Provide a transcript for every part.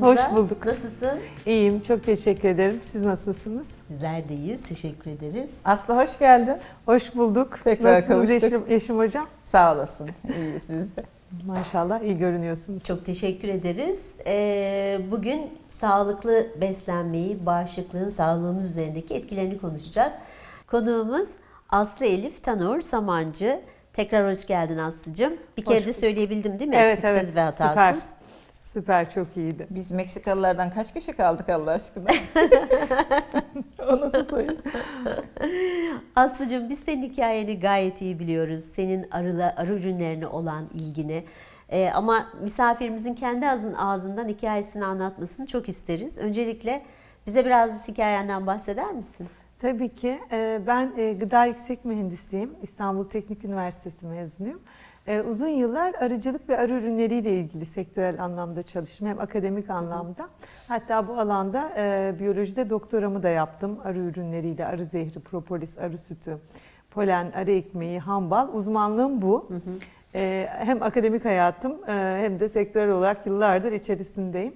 Hoş bulduk. Nasılsın? İyiyim, çok teşekkür ederim. Siz nasılsınız? Bizler de iyiyiz. Teşekkür ederiz. Aslı hoş geldin. Hoş bulduk. Tekrar Nasılsınız kavuştuk. Yeşim, Yeşim Hocam? Sağ olasın. İyiyiz biz de. Maşallah iyi görünüyorsunuz. Çok teşekkür ederiz. Ee, bugün sağlıklı beslenmeyi, bağışıklığın sağlığımız üzerindeki etkilerini konuşacağız. Konuğumuz Aslı Elif Tanur Samancı. Tekrar hoş geldin Aslı'cığım. Bir kere de söyleyebildim değil mi? Evet Eksiksiz evet ve hatasız. süper. Süper çok iyiydi. Biz Meksikalılardan kaç kişi kaldık Allah aşkına? o nasıl sayı? Aslıcığım biz senin hikayeni gayet iyi biliyoruz. Senin arıla, arı ürünlerine olan ilgini. Ee, ama misafirimizin kendi ağzın, ağzından hikayesini anlatmasını çok isteriz. Öncelikle bize biraz hikayenden bahseder misin? Tabii ki. e, Ben e, gıda yüksek mühendisiyim. İstanbul Teknik Üniversitesi mezunuyum. E, Uzun yıllar arıcılık ve arı ürünleriyle ilgili sektörel anlamda çalıştım. Hem akademik anlamda. Hatta bu alanda e, biyolojide doktoramı da yaptım. Arı ürünleriyle, arı zehri, propolis, arı sütü, polen, arı ekmeği, hambal. Uzmanlığım bu. E, Hem akademik hayatım e, hem de sektörel olarak yıllardır içerisindeyim.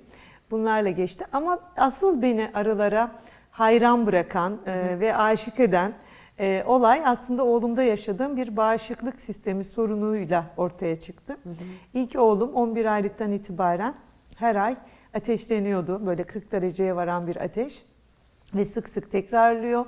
Bunlarla geçti. Ama asıl beni arılara hayran bırakan e, ve aşık eden e, olay aslında oğlumda yaşadığım bir bağışıklık sistemi sorunuyla ortaya çıktı. İlk oğlum 11 aylıktan itibaren her ay ateşleniyordu. Böyle 40 dereceye varan bir ateş ve sık sık tekrarlıyor.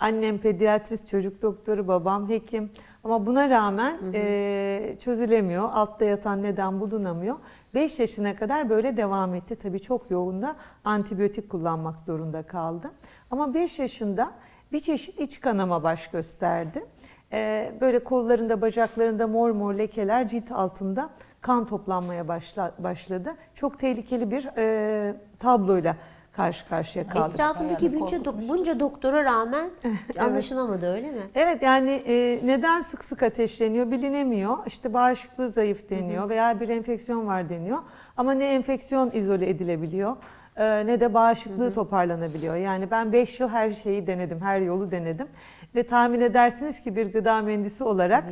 Annem pediatrist, çocuk doktoru, babam hekim. Ama buna rağmen e, çözülemiyor. Altta yatan neden bulunamıyor. 5 yaşına kadar böyle devam etti. Tabii çok yoğun da antibiyotik kullanmak zorunda kaldı. Ama 5 yaşında bir çeşit iç kanama baş gösterdi. E, böyle kollarında, bacaklarında mor mor lekeler cilt altında kan toplanmaya başla, başladı. Çok tehlikeli bir e, tabloyla karşı karşıya kaldık. Etrafındaki bunca, do- bunca doktora rağmen anlaşılamadı öyle mi? Evet yani e, neden sık sık ateşleniyor bilinemiyor. İşte bağışıklığı zayıf deniyor veya bir enfeksiyon var deniyor. Ama ne enfeksiyon izole edilebiliyor ne de bağışıklığı toparlanabiliyor. Yani ben 5 yıl her şeyi denedim, her yolu denedim. Ve tahmin edersiniz ki bir gıda mühendisi olarak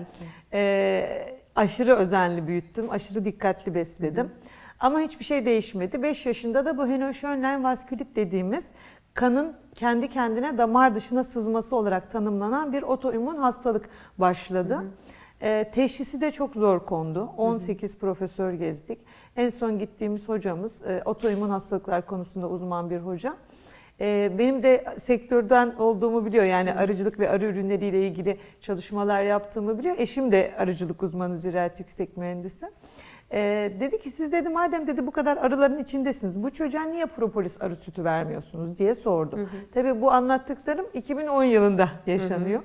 e, aşırı özenli büyüttüm, aşırı dikkatli besledim. Ama hiçbir şey değişmedi. 5 yaşında da bu Henoch-Schönlein vaskülit dediğimiz kanın kendi kendine damar dışına sızması olarak tanımlanan bir otoimmün hastalık başladı. Ee, teşhisi de çok zor kondu. 18 profesör gezdik. En son gittiğimiz hocamız e, otoimmün hastalıklar konusunda uzman bir hoca. Ee, benim de sektörden olduğumu biliyor. Yani arıcılık ve arı ürünleriyle ilgili çalışmalar yaptığımı biliyor. Eşim de arıcılık uzmanı, ziraat yüksek mühendisi. Ee, dedi ki siz dedi madem dedi bu kadar arıların içindesiniz bu çocuğa niye propolis arı sütü vermiyorsunuz diye sordu. Tabii bu anlattıklarım 2010 yılında yaşanıyor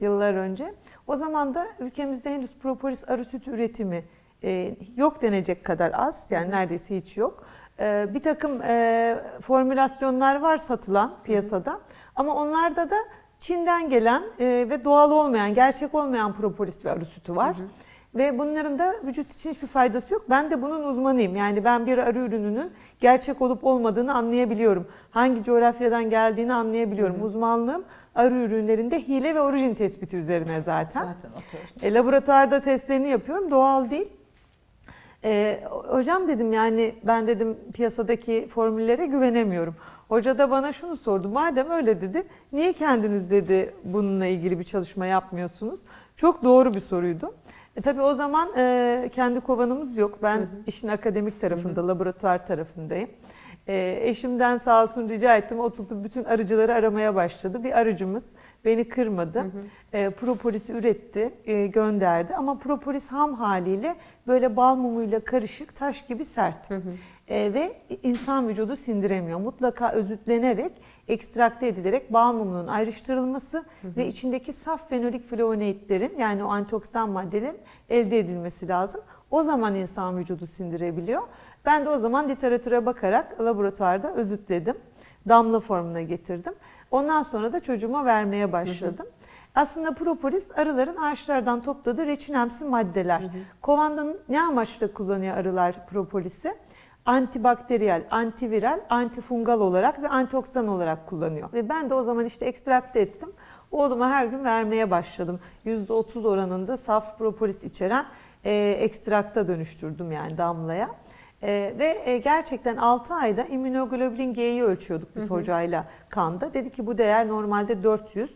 yıllar önce. O zaman da ülkemizde henüz propolis arı sütü üretimi e, yok denecek kadar az yani neredeyse hiç yok. E, bir takım e, formülasyonlar var satılan piyasada ama onlarda da Çin'den gelen e, ve doğal olmayan, gerçek olmayan propolis ve arı sütü var. Ve bunların da vücut için hiçbir faydası yok. Ben de bunun uzmanıyım. Yani ben bir arı ürününün gerçek olup olmadığını anlayabiliyorum. Hangi coğrafyadan geldiğini anlayabiliyorum. Uzmanlığım arı ürünlerinde hile ve orijin tespiti üzerine zaten. Zaten. E, laboratuvarda testlerini yapıyorum. Doğal değil. E, hocam dedim yani ben dedim piyasadaki formüllere güvenemiyorum. Hoca da bana şunu sordu. Madem öyle dedi niye kendiniz dedi bununla ilgili bir çalışma yapmıyorsunuz? Çok doğru bir soruydu. E, tabii o zaman e, kendi kovanımız yok. Ben işin akademik tarafında, laboratuvar tarafındayım. E, eşimden sağ olsun rica ettim. Oturdu bütün arıcıları aramaya başladı. Bir arıcımız beni kırmadı. E, propolisi üretti, e, gönderdi. Ama propolis ham haliyle böyle bal mumuyla karışık taş gibi sert. E, ve insan vücudu sindiremiyor. Mutlaka özütlenerek, ekstrakte edilerek mumunun ayrıştırılması ve içindeki saf fenolik flavonoidlerin yani o antioksidan maddelerin elde edilmesi lazım. O zaman insan vücudu sindirebiliyor. Ben de o zaman literatüre bakarak laboratuvarda özütledim. Damla formuna getirdim. Ondan sonra da çocuğuma vermeye başladım. Aslında propolis arıların ağaçlardan topladığı reçinemsi maddeler. Kovanda ne amaçla kullanıyor arılar propolisi? Antibakteriyel, antiviral, antifungal olarak ve antioksidan olarak kullanıyor. Ve ben de o zaman işte ekstrakte ettim. Oğluma her gün vermeye başladım. %30 oranında saf propolis içeren e, ekstrakta dönüştürdüm yani damlaya. Ee, ve e, gerçekten 6 ayda immünoglobulin G'yi ölçüyorduk biz hocayla kanda. Dedi ki bu değer normalde 400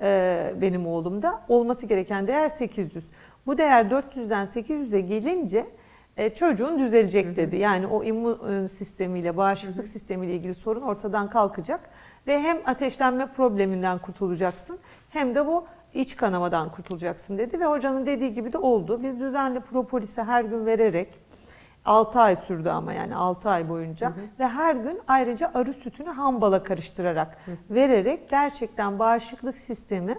e, benim oğlumda. Olması gereken değer 800. Bu değer 400'den 800'e gelince e, çocuğun düzelecek dedi. Yani o immün sistemiyle, bağışıklık sistemiyle ilgili sorun ortadan kalkacak ve hem ateşlenme probleminden kurtulacaksın hem de bu iç kanamadan kurtulacaksın dedi ve hocanın dediği gibi de oldu. Biz düzenli propolisi her gün vererek 6 ay sürdü ama yani 6 ay boyunca ve her gün ayrıca arı sütünü ham bala karıştırarak vererek gerçekten bağışıklık sistemi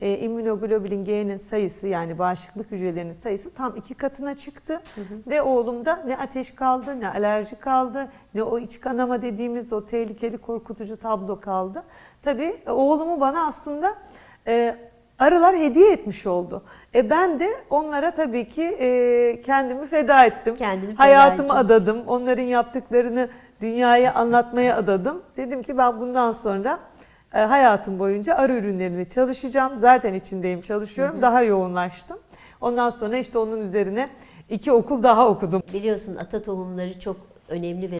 e, immünoglobulin G'nin sayısı yani bağışıklık hücrelerinin sayısı tam iki katına çıktı ve oğlumda ne ateş kaldı ne alerji kaldı ne o iç kanama dediğimiz o tehlikeli korkutucu tablo kaldı. Tabii oğlumu bana aslında e, arılar hediye etmiş oldu. E ben de onlara tabii ki e, kendimi feda ettim. Kendini feda Hayatımı ettin. adadım. Onların yaptıklarını dünyaya anlatmaya adadım. Dedim ki ben bundan sonra hayatım boyunca arı ürünlerini çalışacağım. Zaten içindeyim çalışıyorum. Daha yoğunlaştım. Ondan sonra işte onun üzerine iki okul daha okudum. Biliyorsun ata tohumları çok önemli ve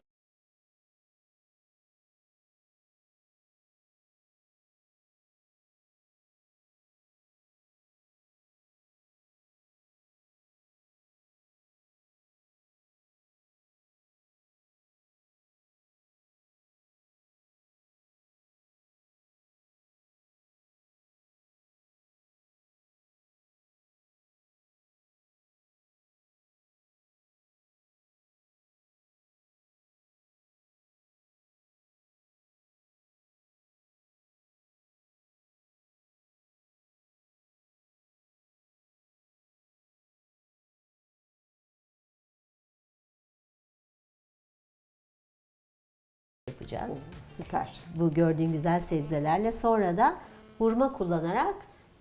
yapacağız. Süper. bu gördüğün güzel sebzelerle. Sonra da hurma kullanarak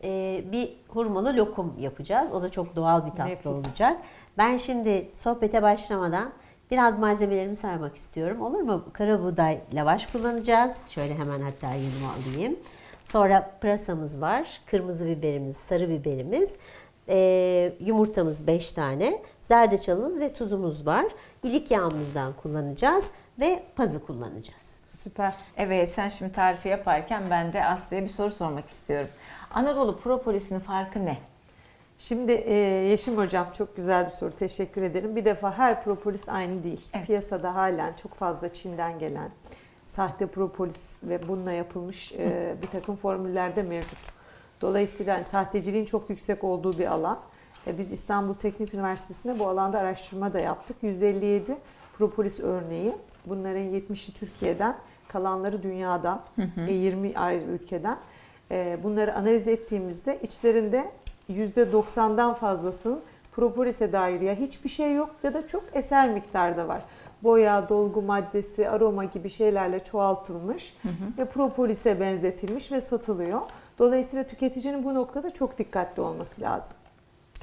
e, bir hurmalı lokum yapacağız. O da çok doğal bir tatlı Nefis. olacak. Ben şimdi sohbete başlamadan biraz malzemelerimi saymak istiyorum. Olur mu? Kara buğday lavaş kullanacağız. Şöyle hemen hatta yanıma alayım. Sonra pırasamız var. Kırmızı biberimiz, sarı biberimiz. e, yumurtamız 5 tane. Zerdeçalımız ve tuzumuz var. İlik yağımızdan kullanacağız ve pazı kullanacağız. Süper. Evet sen şimdi tarifi yaparken ben de Aslı'ya bir soru sormak istiyorum. Anadolu propolisinin farkı ne? Şimdi e, Yeşim Hocam çok güzel bir soru. Teşekkür ederim. Bir defa her propolis aynı değil. Evet. Piyasada halen çok fazla Çin'den gelen sahte propolis ve bununla yapılmış e, bir takım formüller de mevcut. Dolayısıyla hani sahteciliğin çok yüksek olduğu bir alan. E, biz İstanbul Teknik Üniversitesi'nde bu alanda araştırma da yaptık. 157 propolis örneği. Bunların 70'i Türkiye'den, kalanları dünyadan, e, 20 ayrı ülkeden. E, bunları analiz ettiğimizde içlerinde %90'dan fazlasının propolise dair ya hiçbir şey yok ya da çok eser miktarda var. Boya, dolgu maddesi, aroma gibi şeylerle çoğaltılmış ve propolise benzetilmiş ve satılıyor. Dolayısıyla tüketicinin bu noktada çok dikkatli olması lazım.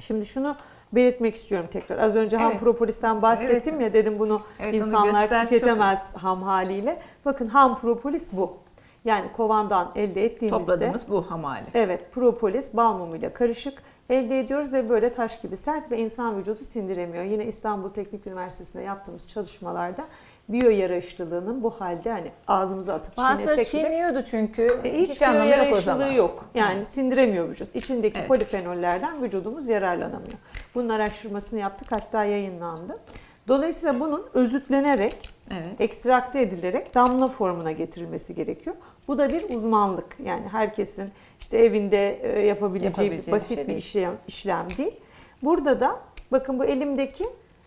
Şimdi şunu belirtmek istiyorum tekrar. Az önce ham Evet. propolisten bahsettim ya dedim bunu Evet, insanlar göster, çok- tüketemez ham haliyle. Bakın ham propolis bu. Yani kovandan elde ettiğimizde Topladığımız bu hamali. Evet, propolis bal mumuyla karışık elde ediyoruz ve böyle taş gibi sert ve insan vücudu sindiremiyor. Yine İstanbul Teknik Üniversitesi'nde yaptığımız çalışmalarda biyo yarayışlılığının bu halde hani ağzımıza atıp Bazıları çiğnesek bile çiğniyordu çünkü. e, hiç, hiç biyo yok yarayışlılığı yok. Yani sindiremiyor vücut. İçindeki Evet. polifenollerden vücudumuz yararlanamıyor. Bunun araştırmasını yaptık hatta yayınlandı. Dolayısıyla bunun özütlenerek Evet. ekstrakte edilerek damla formuna getirilmesi gerekiyor. Bu da bir uzmanlık. Yani herkesin işte evinde e, yapabileceği, Yapabileceği basit bir şey bir işlem, işlem değil. Burada da bakın bu elimdeki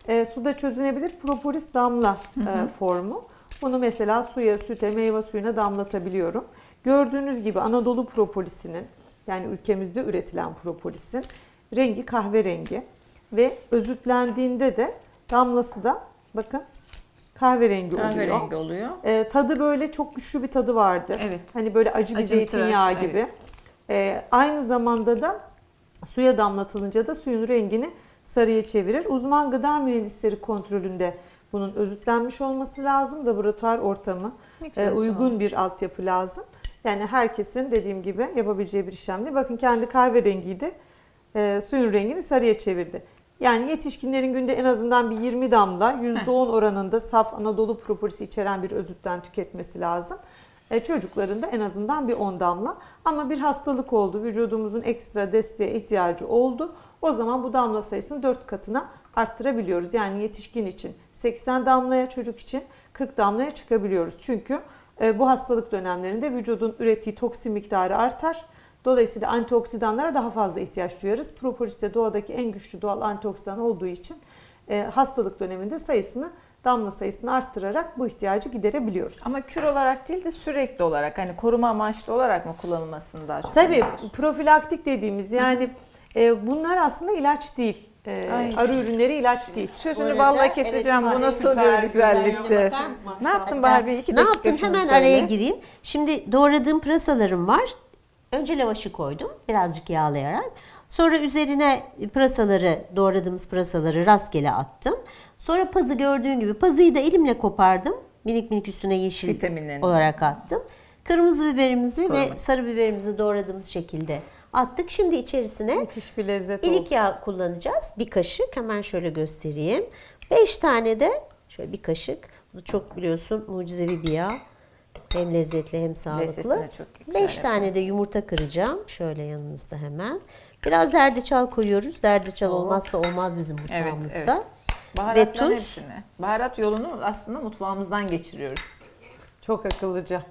e, suda çözünebilir propolis damla e, formu. Bunu mesela suya, süte, meyve suyuna damlatabiliyorum. Gördüğünüz gibi Anadolu propolisinin yani ülkemizde üretilen propolisin rengi kahverengi ve özütlendiğinde de damlası da bakın kahverengi, oluyor. Kahverengi oluyor. Ee, tadı böyle çok güçlü bir tadı vardı. Evet. Hani böyle acı bir Acımtırak, zeytinyağı evet. gibi. Ee, aynı zamanda da suya damlatılınca da suyun rengini sarıya çevirir. Uzman gıda mühendisleri kontrolünde bunun özütlenmiş olması lazım. Laboratuvar ortamı e, uygun bir altyapı lazım. Yani herkesin dediğim gibi yapabileceği bir işlem değil. Bakın kendi kahverengiydi. E, suyun rengini sarıya çevirdi. Yani yetişkinlerin günde en azından bir 20 damla %10 oranında saf Anadolu propolisi içeren bir özütten tüketmesi lazım. E, çocukların da en azından bir 10 damla. Ama bir hastalık oldu, vücudumuzun ekstra desteğe ihtiyacı oldu. O zaman bu damla sayısını 4 katına arttırabiliyoruz. Yani yetişkin için 80 damlaya, çocuk için 40 damlaya çıkabiliyoruz. Çünkü e, bu hastalık dönemlerinde vücudun ürettiği toksin miktarı artar. Dolayısıyla antioksidanlara daha fazla ihtiyaç duyarız. Propolis de doğadaki en güçlü doğal antioksidan olduğu için e, hastalık döneminde sayısını, damla sayısını arttırarak bu ihtiyacı giderebiliyoruz. Ama kür olarak değil de sürekli olarak hani koruma amaçlı olarak mı kullanılmasını daha çok Tabii öneriyorsun? profilaktik dediğimiz yani e, bunlar aslında ilaç değil. E, Ay. arı ürünleri ilaç değil. Sözünü arada, balla evet, keseceğim. Bahar, bu nasıl bir güzel, güzelliktir. Ne yaptın bir iki Ne dakika yaptım hemen söyle. araya gireyim. Şimdi doğradığım pırasalarım var. Önce lavaşı koydum birazcık yağlayarak. Sonra üzerine pırasaları doğradığımız pırasaları rastgele attım. Sonra pazı gördüğün gibi pazıyı da elimle kopardım. Minik minik üstüne yeşil Vitaminlerini. olarak attım. Kırmızı biberimizi ve Koymak. sarı biberimizi doğradığımız şekilde attık. Şimdi içerisine Müthiş bir lezzet oldu. İlik yağı kullanacağız. Bir kaşık hemen şöyle göstereyim. 5 tane de şöyle bir kaşık. Bu çok biliyorsun mucizevi bir yağ. Hem lezzetli hem sağlıklı. Çok güzel 5 tane de yumurta kıracağım. Şöyle yanınızda hemen. Biraz zerdeçal koyuyoruz. Zerdeçal olmazsa olmaz bizim Evet, mutfağımızda. evet. Baharatların tuz. hepsini. Baharat yolunu aslında mutfağımızdan geçiriyoruz. Çok akıllıca.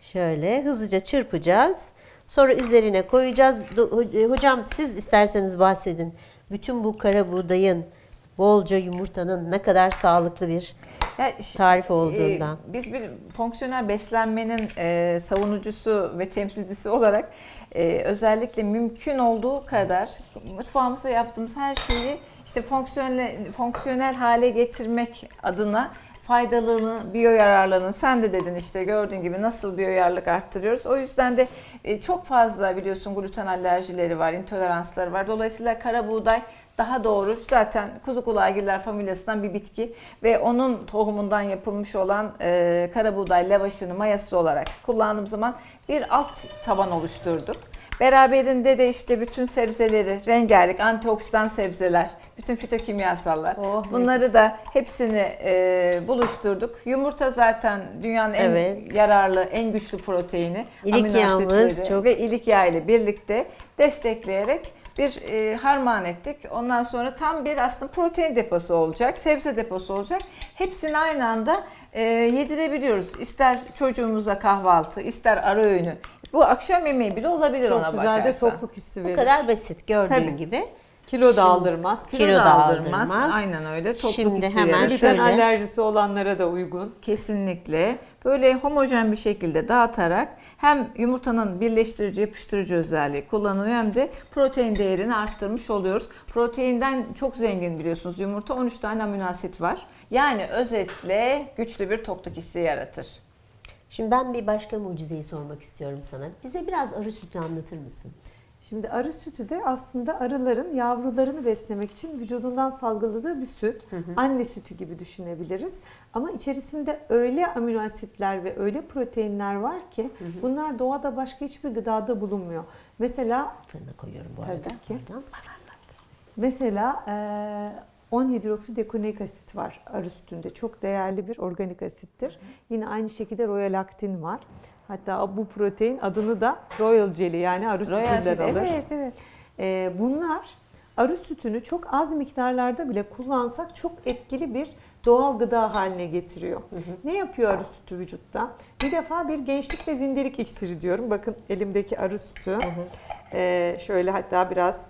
Şöyle hızlıca çırpacağız. Sonra üzerine koyacağız. Ho- Hocam siz isterseniz bahsedin. Bütün bu kara buğdayın, bolca yumurtanın ne kadar sağlıklı bir Ya tarif olduğundan. e, biz bir fonksiyonel beslenmenin e, savunucusu ve temsilcisi olarak e, özellikle mümkün olduğu kadar mutfağımızda yaptığımız her şeyi işte fonksiyonel fonksiyonel hale getirmek adına faydalılığını, biyoyararlılığını sen de dedin işte gördüğün gibi nasıl biyoyararlık arttırıyoruz. O yüzden de e, çok fazla biliyorsun gluten alerjileri var, intoleransları var. Dolayısıyla kara buğday daha doğru. Zaten kuzu kulağgiller familyasından bir bitki ve onun tohumundan yapılmış olan e, kara buğday lavaşını mayası olarak kullandığım zaman bir alt taban oluşturduk. Beraberinde de işte bütün sebzeleri, rengarenk antioksidan sebzeler, bütün fitokimyasallar. Oh, bunları da hepsini e, buluşturduk. Yumurta zaten dünyanın en Evet. yararlı, en güçlü proteini. İlik yağımız çok- ve ilik yağı ile birlikte destekleyerek bir e, harman ettik. Ondan sonra tam bir aslında protein deposu olacak, sebze deposu olacak. Hepsini aynı anda e, yedirebiliyoruz. İster çocuğumuza kahvaltı, ister ara öğünü. Bu akşam yemeği bile olabilir ona Çok güzel de tokluk hissi Bu verir. kadar basit gördüğün Tabii. gibi. Kilo da aldırmaz. Kilo, da aldırmaz. aldırmaz. Aynen öyle. Tokluk Şimdi hissi hemen. Gluten şöyle. alerjisi olanlara da uygun. Kesinlikle. Böyle homojen bir şekilde dağıtarak hem yumurtanın birleştirici, yapıştırıcı özelliği kullanılıyor hem de protein değerini arttırmış oluyoruz. Proteinden çok zengin biliyorsunuz yumurta. 13 tane amino asit var. Yani özetle güçlü bir tokluk hissi yaratır. Şimdi ben bir başka mucizeyi sormak istiyorum sana. Bize biraz arı sütü anlatır mısın? Şimdi arı sütü de aslında arıların yavrularını beslemek için vücudundan salgıladığı bir süt. Anne sütü gibi düşünebiliriz. Ama içerisinde öyle amino asitler ve öyle proteinler var ki bunlar doğada başka hiçbir gıdada bulunmuyor. Mesela Fırına koyuyorum bu Tabii arada. ki. Mesela eee 10 hidroksidekonik asit var arı sütünde. Çok değerli bir organik asittir. Yine aynı şekilde royalaktin var. Hatta bu protein adını da royal jelly yani arı Royal sütünden süt, alır. evet evet. Ee, bunlar arı sütünü çok az miktarlarda bile kullansak çok etkili bir doğal gıda haline getiriyor. Ne yapıyor arı sütü vücutta? Bir defa bir gençlik ve zindelik iksiri diyorum. Bakın elimdeki arı sütü. Ee, şöyle hatta biraz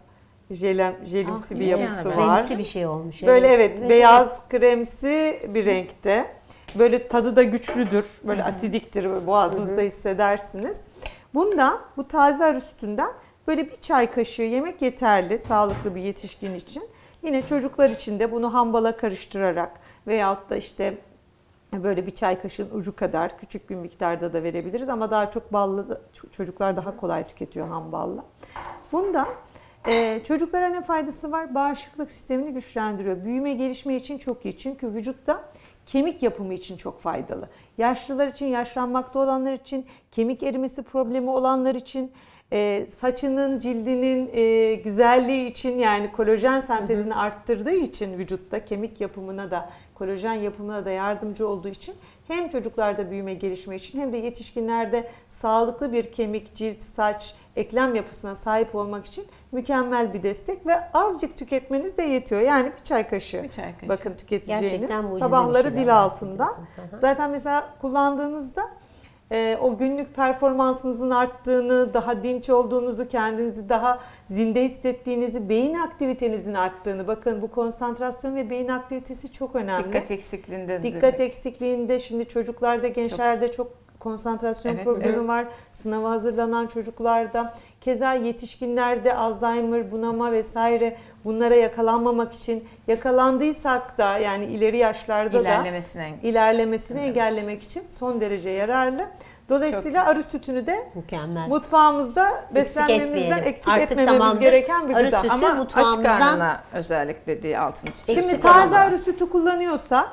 jelem, jelimsi Ah, bir yapısı var. Renkli bir şey olmuş. Böyle evet, beyaz kremsi bir renkte. Böyle tadı da güçlüdür. Böyle asidiktir. Böyle boğazınızda hissedersiniz. Bundan bu taze arı sütünden böyle bir çay kaşığı yemek yeterli sağlıklı bir yetişkin için. Yine çocuklar için de bunu hambala karıştırarak veyahut da işte böyle bir çay kaşığın ucu kadar küçük bir miktarda da verebiliriz ama daha çok ballı çocuklar daha kolay tüketiyor ham balla. Bundan ee, çocuklara ne faydası var? Bağışıklık sistemini güçlendiriyor. Büyüme gelişme için çok iyi. Çünkü vücutta kemik yapımı için çok faydalı. Yaşlılar için, yaşlanmakta olanlar için, kemik erimesi problemi olanlar için, e, saçının, cildinin e, güzelliği için yani kolajen sentezini arttırdığı için vücutta kemik yapımına da kolajen yapımına da yardımcı olduğu için hem çocuklarda büyüme gelişme için hem de yetişkinlerde sağlıklı bir kemik, cilt, saç, eklem yapısına sahip olmak için mükemmel bir destek ve azıcık tüketmeniz de yetiyor. Yani bir çay kaşığı. Bir çay kaşığı. Bakın tüketeceğiniz sabahları dil altında. Zaten mesela kullandığınızda e, o günlük performansınızın arttığını, daha dinç olduğunuzu, kendinizi daha zinde hissettiğinizi, beyin aktivitenizin arttığını. Bakın bu konsantrasyon ve beyin aktivitesi çok önemli. Dikkat eksikliğinde. Dikkat eksikliğinde şimdi çocuklarda, gençlerde çok konsantrasyon Evet, problemi evet. var. Sınava hazırlanan çocuklarda, keza yetişkinlerde Alzheimer, bunama vesaire bunlara yakalanmamak için yakalandıysak da yani ileri yaşlarda da ilerlemesine. ilerlemesini Evet. engellemek için son derece yararlı. Dolayısıyla arı sütünü de Mükemmel. mutfağımızda beslenmemizden etmeyelim. eksik Artık etmememiz tamamdır. gereken bir Arı gıda. sütü Ama aç mutfağımızdan- karnına özellikle diye altını çiziyorum. Şimdi Eksik taze olamaz. arı sütü kullanıyorsak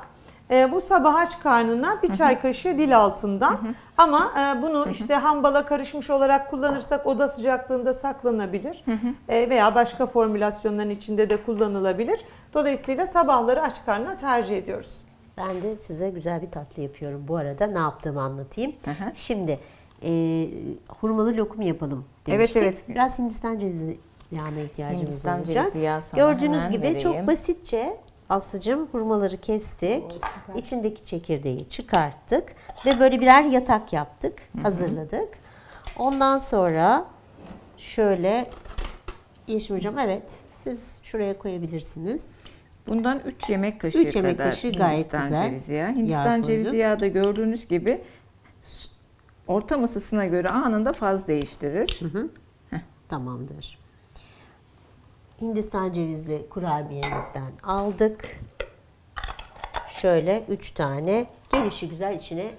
e, bu sabah aç karnına bir çay kaşığı dil altından ama e, bunu işte hambala karışmış olarak kullanırsak oda sıcaklığında saklanabilir E, veya başka formülasyonların içinde de kullanılabilir. Dolayısıyla sabahları aç karnına tercih ediyoruz. Ben de size güzel bir tatlı yapıyorum. Bu arada ne yaptığımı anlatayım. Hı hı. Şimdi e, hurmalı lokum yapalım Evet, demiştik. evet. Biraz Hindistan cevizi yağına ihtiyacımız Hindistan olacak. cevizi yağı sana Gördüğünüz hemen gibi vereyim. çok basitçe Aslıcığım hurmaları kestik. İçindeki çekirdeği çıkarttık. Ve böyle birer yatak yaptık. Hazırladık. Ondan sonra şöyle Yeşim Hocam evet siz şuraya koyabilirsiniz. Bundan 3 yemek kaşığı Üç yemek kadar kaşığı gayet Hindistan güzel cevizi yağı. yağ Hindistan koydum. cevizi yağı da gördüğünüz gibi ortam ısısına göre anında faz değiştirir. Tamamdır. Hindistan cevizli kurabiyemizden aldık. Şöyle 3 tane gelişi güzel içine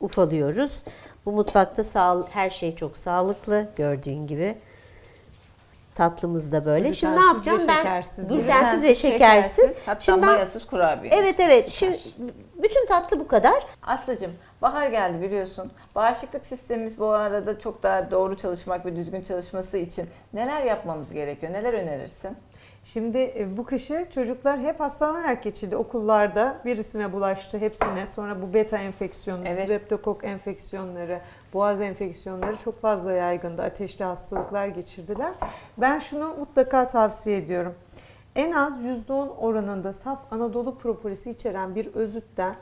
ufalıyoruz. Bu mutfakta sağ, her şey çok sağlıklı gördüğün gibi. Tatlımız da böyle. Şimdi ne Glutensiz ve yapacağım ben? şekersiz. Glutensiz ve şekersiz. Hatta Şimdi ben, mayasız kurabiye. evet evet. Şimdi bütün tatlı bu kadar. Aslıcığım bahar geldi biliyorsun. Bağışıklık sistemimiz bu arada çok daha doğru çalışmak ve düzgün çalışması için neler yapmamız gerekiyor? Neler önerirsin? Şimdi e, bu kışı çocuklar hep hastalanarak geçirdi okullarda. Birisine bulaştı hepsine. Sonra bu beta enfeksiyonu, Evet. streptokok enfeksiyonları, boğaz enfeksiyonları çok fazla yaygındı. Ateşli hastalıklar geçirdiler. Ben şunu mutlaka tavsiye ediyorum. En az %10 oranında saf Anadolu propolisi içeren bir özütten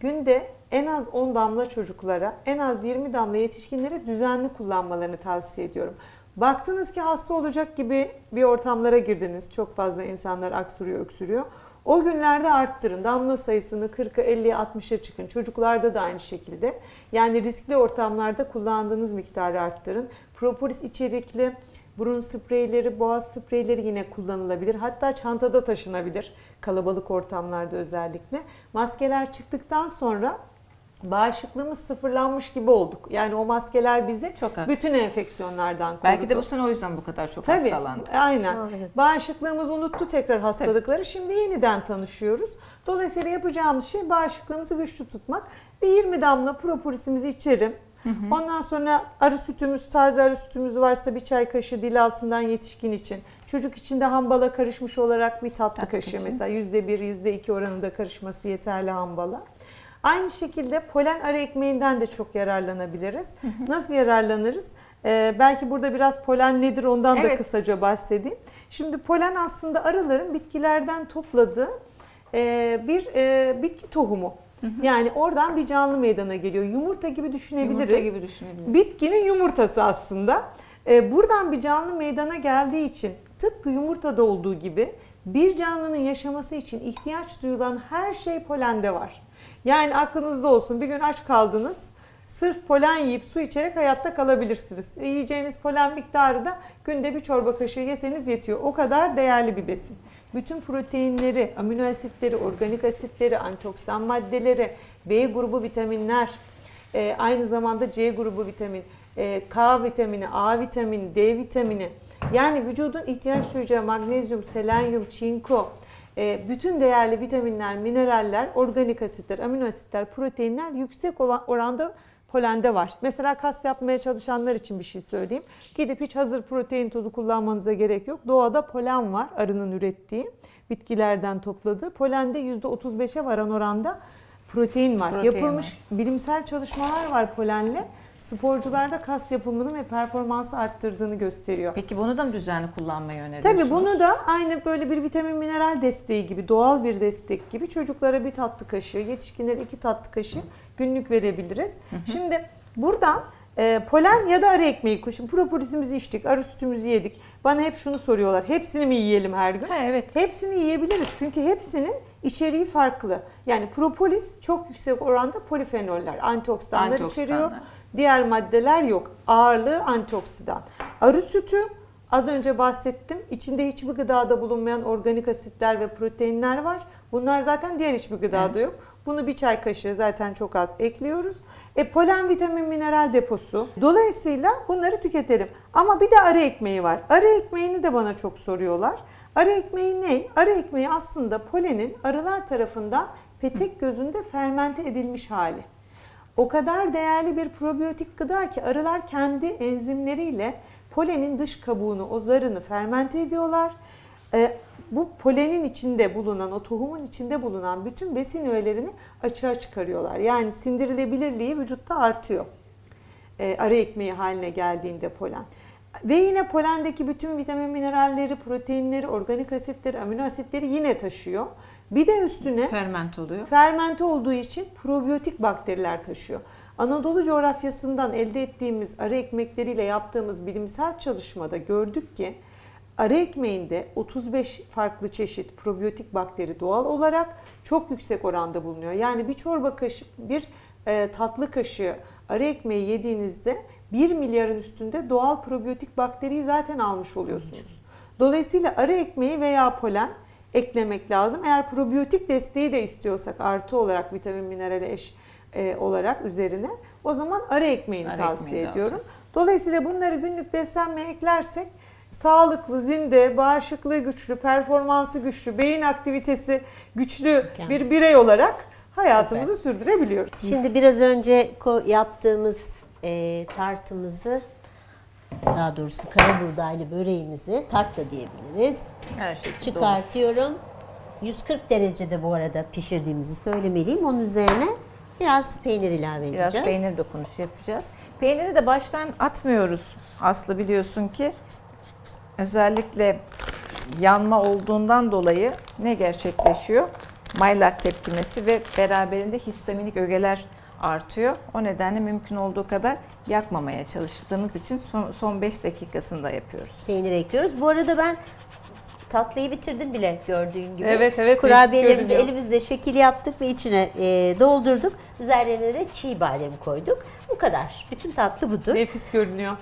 günde en az 10 damla çocuklara, en az 20 damla yetişkinlere düzenli kullanmalarını tavsiye ediyorum. Baktınız ki hasta olacak gibi bir ortamlara girdiniz. Çok fazla insanlar aksırıyor, öksürüyor. O günlerde arttırın. Damla sayısını 40'a, 50'ye, 60'a çıkın. Çocuklarda da aynı şekilde. Yani riskli ortamlarda kullandığınız miktarı arttırın. Propolis içerikli burun spreyleri, boğaz spreyleri yine kullanılabilir. Hatta çantada taşınabilir. Kalabalık ortamlarda özellikle. Maskeler çıktıktan sonra bağışıklığımız sıfırlanmış gibi olduk. Yani o maskeler bizi Çok haklısın. bütün enfeksiyonlardan korudu. Belki de bu sene o yüzden bu kadar çok Tabii, hastalandık. aynen. Aa, evet. Bağışıklığımız unuttu tekrar hastalıkları. Şimdi yeniden tanışıyoruz. Dolayısıyla yapacağımız şey bağışıklığımızı güçlü tutmak. Bir 20 damla propolisimizi içerim. Ondan sonra arı sütümüz, taze arı sütümüz varsa bir çay kaşığı dil altından yetişkin için. Çocuk için de hambala karışmış olarak bir tatlı, Tatlı kaşığı kaşığı. mesela %1, %2 oranında karışması yeterli hambala. Aynı şekilde polen arı ekmeğinden de çok yararlanabiliriz. Nasıl yararlanırız? Ee, belki burada biraz polen nedir ondan da Evet. kısaca bahsedeyim. Şimdi polen aslında arıların bitkilerden topladığı e, bir e, bitki tohumu. Yani oradan bir canlı meydana geliyor. Yumurta gibi düşünebiliriz. Yumurta gibi düşünebiliriz. Bitkinin yumurtası aslında. Ee, buradan bir canlı meydana geldiği için tıpkı yumurtada olduğu gibi bir canlının yaşaması için ihtiyaç duyulan her şey polende var. Yani aklınızda olsun bir gün aç kaldınız. Sırf polen yiyip su içerek hayatta kalabilirsiniz. E, yiyeceğiniz polen miktarı da günde bir çorba kaşığı yeseniz yetiyor. O kadar değerli bir besin. Bütün proteinleri, amino asitleri, organik asitleri, antioksidan maddeleri, B grubu vitaminler, e, aynı zamanda C grubu vitamin, e, K vitamini, A vitamini, D vitamini. Yani vücudun ihtiyaç duyacağı magnezyum, selenyum, çinko, bütün değerli vitaminler, mineraller, organik asitler, amino asitler, proteinler yüksek olan oranda polende var. Mesela kas yapmaya çalışanlar için bir şey söyleyeyim. Gidip hiç hazır protein tozu kullanmanıza gerek yok. Doğada polen var arının ürettiği bitkilerden topladığı. Polende %35'e varan oranda protein var. Protein Yapılmış bilimsel çalışmalar var polenle. Sporcularda kas yapımını ve performansı arttırdığını gösteriyor. Peki bunu da mı düzenli kullanmayı öneriyorsunuz? Tabii bunu da aynı böyle bir vitamin mineral desteği gibi, doğal bir destek gibi çocuklara bir tatlı kaşığı, yetişkinlere iki tatlı kaşığı günlük verebiliriz. Şimdi buradan e, polen ya da arı ekmeği kuşun propolisimizi içtik, arı sütümüzü yedik. Bana hep şunu soruyorlar. Hepsini mi yiyelim her gün? Ha, evet. Hepsini yiyebiliriz çünkü hepsinin içeriği farklı. Yani propolis çok yüksek oranda polifenoller, antioksidanlar Antioksidanlar. içeriyor. Diğer maddeler yok. Ağırlığı antioksidan. Arı sütü az önce bahsettim. İçinde hiçbir gıdada bulunmayan organik asitler ve proteinler var. Bunlar zaten diğer hiçbir gıdada yok. Bunu bir çay kaşığı zaten çok az ekliyoruz. E polen, vitamin, mineral deposu. Dolayısıyla bunları tüketelim. Ama bir de arı ekmeği var. Arı ekmeğini de bana çok soruyorlar. Arı ekmeği ne? Arı ekmeği aslında polenin arılar tarafından petek gözünde fermente edilmiş hali. O kadar değerli bir probiyotik gıda ki arılar kendi enzimleriyle polenin dış kabuğunu, o zarını fermente ediyorlar. Ee, bu polenin içinde bulunan, o tohumun içinde bulunan bütün besin öğelerini açığa çıkarıyorlar. Yani sindirilebilirliği vücutta artıyor. Ee, arı ekmeği haline geldiğinde polen. Ve yine polendeki bütün vitamin mineralleri, proteinleri, organik asitleri, amino asitleri yine taşıyor. Bir de üstüne Ferment oluyor. Fermente olduğu için probiyotik bakteriler taşıyor. Anadolu coğrafyasından elde ettiğimiz arı ekmekleriyle yaptığımız bilimsel çalışmada gördük ki arı ekmeğinde 35 farklı çeşit probiyotik bakteri doğal olarak çok yüksek oranda bulunuyor. Yani bir çorba kaşık, bir e, tatlı kaşığı arı ekmeği yediğinizde 1 milyarın üstünde doğal probiyotik bakteriyi zaten almış oluyorsunuz. Dolayısıyla arı ekmeği veya polen eklemek lazım. Eğer probiyotik desteği de istiyorsak artı olarak vitamin minerale eş e, olarak üzerine o zaman arı ekmeğini Arı tavsiye ekmeği ediyorum. alacağız. Dolayısıyla bunları günlük beslenmeye eklersek sağlıklı, zinde, bağışıklığı güçlü, performansı güçlü, beyin aktivitesi güçlü bir birey olarak hayatımızı sürdürebiliyoruz. Şimdi biraz önce yaptığımız e, tartımızı daha doğrusu kara buğdaylı böreğimizi tart da diyebiliriz. Her şey Çıkartıyorum. 140 derecede bu arada pişirdiğimizi söylemeliyim. Onun üzerine biraz peynir ilave edeceğiz. Biraz peynir dokunuşu yapacağız. Peyniri de baştan atmıyoruz. Aslı biliyorsun ki özellikle yanma olduğundan dolayı ne gerçekleşiyor? Maillard tepkimesi ve beraberinde histaminik ögeler artıyor. O nedenle mümkün olduğu kadar yakmamaya çalıştığımız için son, son 5 dakikasında yapıyoruz. Peynir ekliyoruz. Bu arada ben tatlıyı bitirdim bile gördüğün gibi. Evet, evet, Kurabiyelerimizi elimizde şekil yaptık ve içine e, doldurduk. Üzerlerine de çiğ badem koyduk. Bu kadar. Bütün tatlı budur. Nefis görünüyor.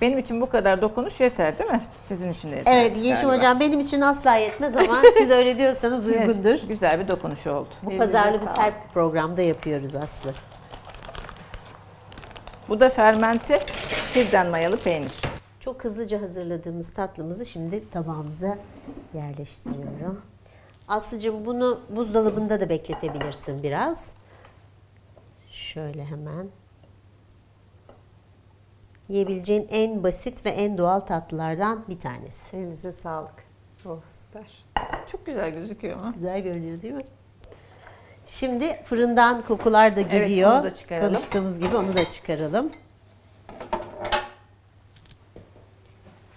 Benim için bu kadar dokunuş yeter değil mi? Sizin için de yeter. Evet Yeşim Hocam benim için asla yetmez ama siz öyle diyorsanız uygundur. Güzel bir dokunuş oldu. Bu Elinize pazarlığı biz sağlık. her programda yapıyoruz Aslı. Bu da fermente şirden mayalı peynir. Çok hızlıca hazırladığımız tatlımızı şimdi tabağımıza yerleştiriyorum. Aslıcığım bunu buzdolabında da bekletebilirsin biraz. Şöyle hemen. Yiyebileceğin en basit ve en doğal tatlılardan bir tanesi. Elinize sağlık. Oh süper. Çok güzel gözüküyor ama. Güzel görünüyor değil mi? Şimdi fırından kokular da Evet, geliyor. onu da çıkaralım. Konuştuğumuz gibi onu da çıkaralım.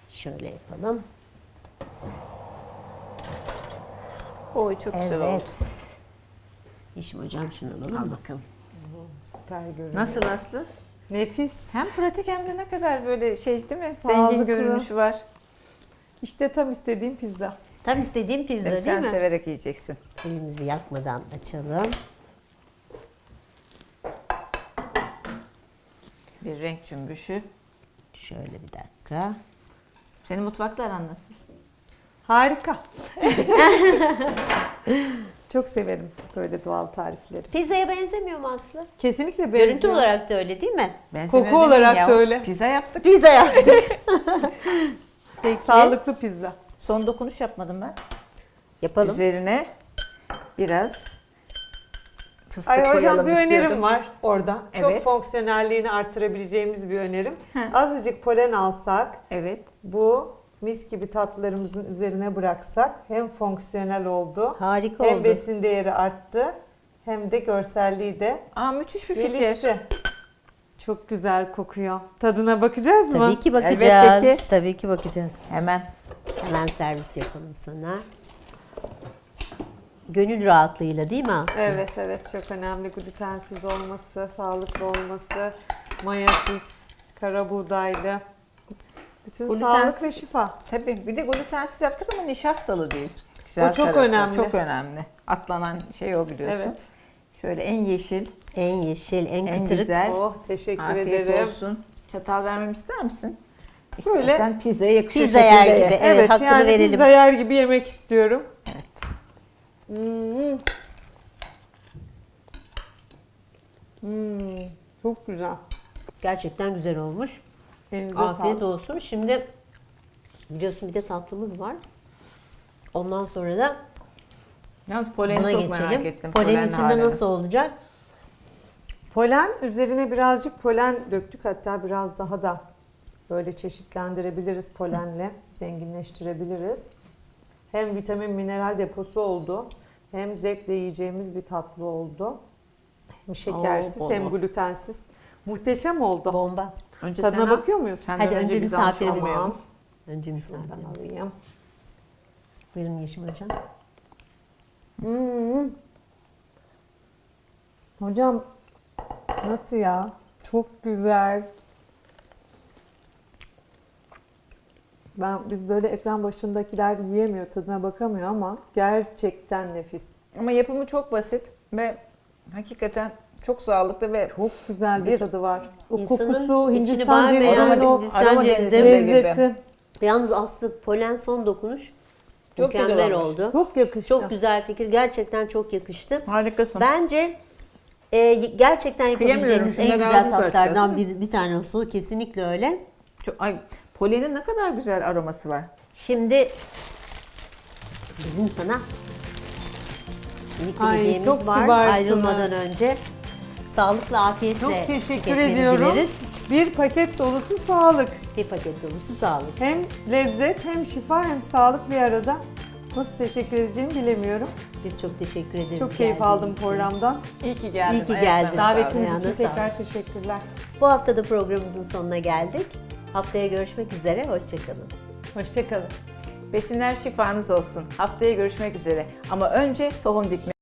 Şöyle yapalım. Oy çok güzel oldu. Evet. Yeşim hocam şunu alalım Al bakalım. Süper görünüyor. Nasıl Aslı? Nefis. Hem pratik hem de ne kadar böyle şey değil mi? Sağlıklı. Zengin görünüşü var. İşte tam istediğim pizza. Tam istediğim pizza Değil mi? değil Sen mi? severek yiyeceksin. Elimizi yakmadan açalım. Bir renk cümbüşü. Şöyle bir dakika. Senin mutfakla aran nasıl? Harika. Çok severim böyle doğal tarifleri. Pizzaya benzemiyor mu Aslı? Kesinlikle benziyor. Görüntü olarak da öyle değil mi? Benzemiyor Koku demeyin olarak ya. da öyle. Pizza yaptık. Pizza yaptık. Peki. Sağlıklı pizza. Son dokunuş yapmadım ben. Yapalım. Üzerine biraz fıstık Ay koyalım hocam bir önerim istiyordum. var orada. Evet. Çok fonksiyonelliğini arttırabileceğimiz bir önerim. Azıcık polen alsak, Evet. bu mis gibi tatlılarımızın üzerine bıraksak hem fonksiyonel oldu, Harika hem oldu. besin değeri arttı, hem de görselliği de Aa müthiş bir fikir. gelişti. Çok güzel kokuyor. Tadına bakacağız mı? Tabii ki Elbette bakacağız. ki. Tabii ki bakacağız. Hemen. Hemen servis yapalım sana. Gönül rahatlığıyla değil mi Aslı? Evet evet çok önemli glutensiz olması, sağlıklı olması, mayasız, kara buğdaylı. Bütün Glutensiz- sağlık ve şifa. Tabii bir de glutensiz yaptık ama nişastalı değil. Güzel O çok tarafı, önemli. Çok önemli. Atlanan şey o biliyorsun. Evet. Şöyle en yeşil, En yeşil, en, en kıtırık. güzel. Oh teşekkür Afiyet ederim. olsun. Çatal vermemi ister misin? Böyle İstersen pizzaya yakışır pizza yer gibi. Evet, hakkını yani verelim. pizza yer gibi yemek istiyorum. Evet. Hmm. Hmm, çok güzel. Gerçekten güzel olmuş. Elinize Afiyet sağlık. olsun. Şimdi biliyorsun bir de tatlımız var. Ondan sonra da Yalnız poleni buna çok geçelim. merak ettim. Polen polen içinde halini. nasıl olacak? Polen üzerine birazcık polen döktük hatta biraz daha da böyle çeşitlendirebiliriz polenle zenginleştirebiliriz. Hem vitamin mineral deposu oldu hem zevkle yiyeceğimiz bir tatlı oldu. Hem şekersiz Oo, hem glutensiz. Muhteşem oldu. Bomba. Önce Tadına sen al. bakıyor muyuz? Senden Hadi önce biz almış misafirimiz. olmayalım. Tamam. Önce Buradan misafirimiz. alayım. Buyurun Yeşim Hocam. Hmm. Hocam nasıl ya? Çok güzel. Ben biz böyle ekran başındakiler yiyemiyor, tadına bakamıyor ama gerçekten nefis. Ama yapımı çok basit ve hakikaten çok sağlıklı ve Çok güzel bir, Bir tadı var. O kokusu, içini Hindistan cevizinin o Hindistan aroma cevizi denizleri gibi. lezzeti. Yalnız Aslı polen son dokunuş Çok mükemmel oldu. Çok yakıştı. Çok güzel fikir. Gerçekten çok yakıştı. harikasın. Bence e, gerçekten yapabileceğiniz en güzel tatlardan bir, bir tanesi o. Kesinlikle öyle. Çok, ay, polenin ne kadar güzel aroması var. Şimdi bizim sana minik Ay, hediyemiz çok var. kibarsınız. Ayrılmadan önce sağlıklı afiyetle Çok teşekkür tüketmeni ediyorum. dileriz. Bir paket dolusu sağlık. Bir paket dolusu sağlık. Hem lezzet hem şifa hem sağlık bir arada. Nasıl teşekkür edeceğimi bilemiyorum. Biz çok teşekkür ederiz. Çok keyif geldiğin aldım için. programdan. İyi ki geldin. İyi ki Ayaklarına geldin. sağlık. Davetiniz için tekrar teşekkürler. Bu hafta da programımızın sonuna geldik. Haftaya görüşmek üzere. Hoşçakalın. Hoşçakalın. Besinler şifanız olsun. Haftaya görüşmek üzere. Ama önce tohum dikme.